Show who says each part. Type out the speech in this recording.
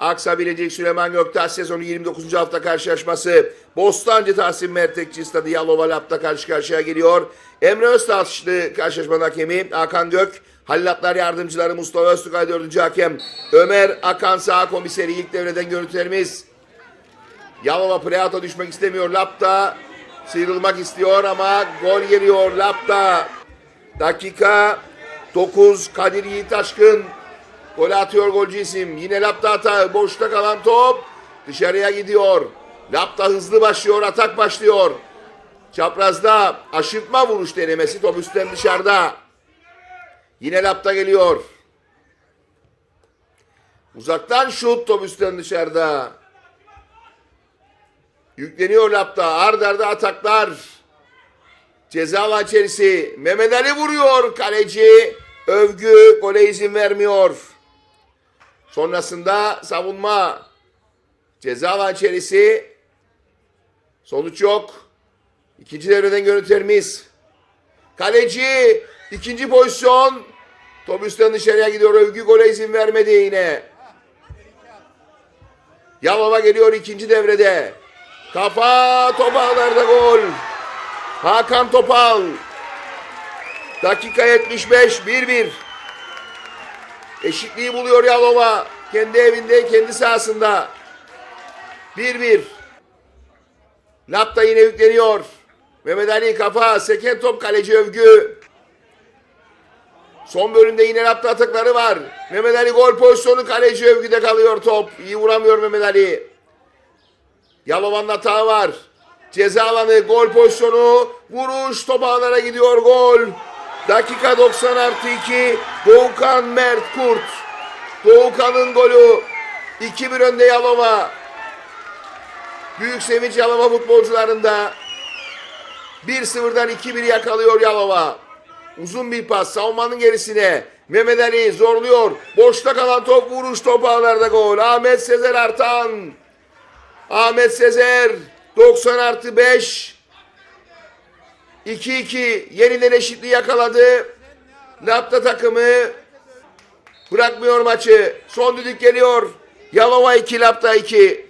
Speaker 1: Aksa Bilecik Süleyman Göktaş sezonu 29. hafta karşılaşması. Bostancı Tahsin Mertekçi Stadı Yalova Lap'ta karşı karşıya geliyor. Emre Öztaşlı karşılaşmanın hakemi. Hakan Gök. Halil yardımcıları Mustafa Öztürkay 4. hakem. Ömer Akan sağ komiseri ilk devreden görüntülerimiz. Yalova Preata düşmek istemiyor. Lapta sıyrılmak istiyor ama gol geliyor Lapta. Dakika 9 Kadir Yiğit Aşkın Gol atıyor golcü isim. Yine Lapta hata. Boşta kalan top dışarıya gidiyor. Lapta hızlı başlıyor. Atak başlıyor. Çaprazda aşırtma vuruş denemesi. Top üstten dışarıda. Yine Lapta geliyor. Uzaktan şut top üstten dışarıda. Yükleniyor Lapta. Ard arda ataklar. Ceza alan içerisi. Mehmet Ali vuruyor. Kaleci Övgü gole izin vermiyor. Sonrasında savunma. Ceza alan içerisi. Sonuç yok. İkinci devreden görüntülerimiz. Kaleci ikinci pozisyon. Top üstten dışarıya gidiyor. Övgü gole izin vermedi yine. Yalova geliyor ikinci devrede. Kafa top ağlarda gol. Hakan Topal. Dakika 75 1-1. Eşitliği buluyor Yalova. Kendi evinde, kendi sahasında. 1-1. Lapta yine yükleniyor. Mehmet Ali kafa, seken top kaleci övgü. Son bölümde yine Lapta atakları var. Mehmet Ali gol pozisyonu kaleci övgüde kalıyor top. İyi vuramıyor Mehmet Ali. Yalova'nın hata var. Ceza alanı gol pozisyonu. Vuruş top ağlara gidiyor gol. Dakika 90 artı 2. Doğukan Mert Kurt. Doğukan'ın golü. 2-1 önde Yalova. Büyük sevinç Yalova futbolcularında. 1-0'dan 2-1 yakalıyor Yalova. Uzun bir pas savunmanın gerisine. Mehmet Ali zorluyor. Boşta kalan top vuruş top ağlarda gol. Ahmet Sezer Artan. Ahmet Sezer 90 artı 5 2-2 yeniden eşitliği yakaladı. Lapta takımı bırakmıyor maçı. Son düdük geliyor. Yalova 2 Lapta 2.